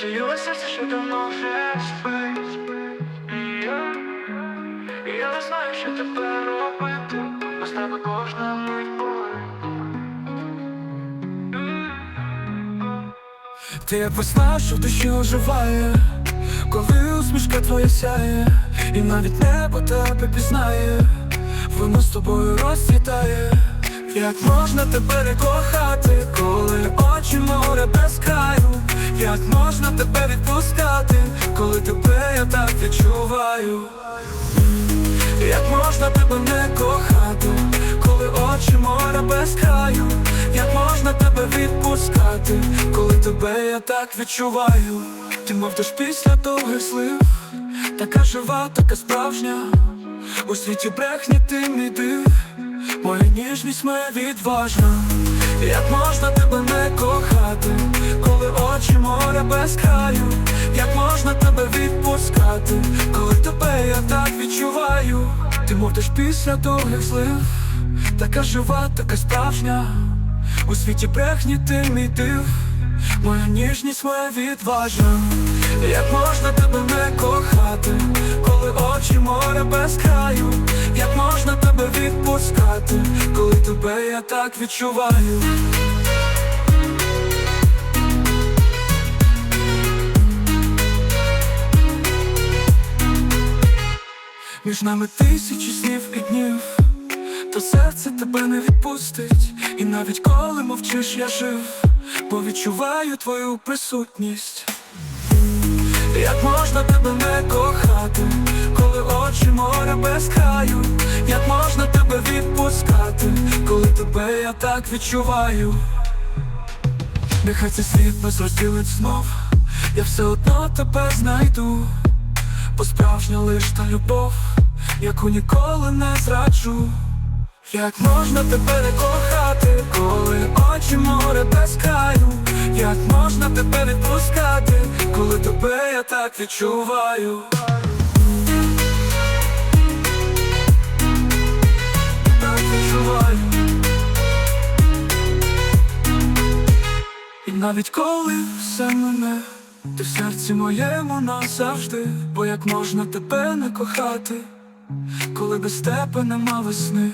Чує серце, що давно вже спить. І я, і я не знаю, що тепер робити. Без тебе кожна мить болить. Ти як весна, що в душі оживає, коли усмішка твоя сяє, і навіть небо тебе пізнає, воно з тобою розцвітає, як можна тебе кохати, коли очі море без краю, як можна тебе відпускати, коли тебе я так відчуваю, як можна тебе не кохати, коли очі море без краю, як можна тебе відпускати, коли тебе я так відчуваю, ти мов дощ після довгих слив, така жива, така справжня, у світі брехні ти мій див, моя ніжність моя відважна, як можна тебе не кохати, коли очі море без краю, як можна тебе відпускати, коли тебе я так відчуваю, ти мов дощ після довгих злив, така жива, така справжня, у світі брехні ти мій див, моя ніжність моя відважна, як можна тебе не кохати, коли очі море без краю, тебе відпускати, коли тебе я так відчуваю. Між нами тисячі снів і днів, то серце тебе не відпустить, і навіть коли мовчиш, я жив, бо відчуваю твою присутність. Як тебе я так відчуваю. Нехай цей світ нас розділить знов, я все одно тебе знайду, бо справжня лиш та любов, яку ніколи не зраджу. Як можна тебе не кохати, коли очі море без як можна тебе відпускати, коли тебе я так відчуваю. Навіть коли все мене, ти в серці моєму назавжди, бо як можна тебе не кохати, коли без тебе нема весни.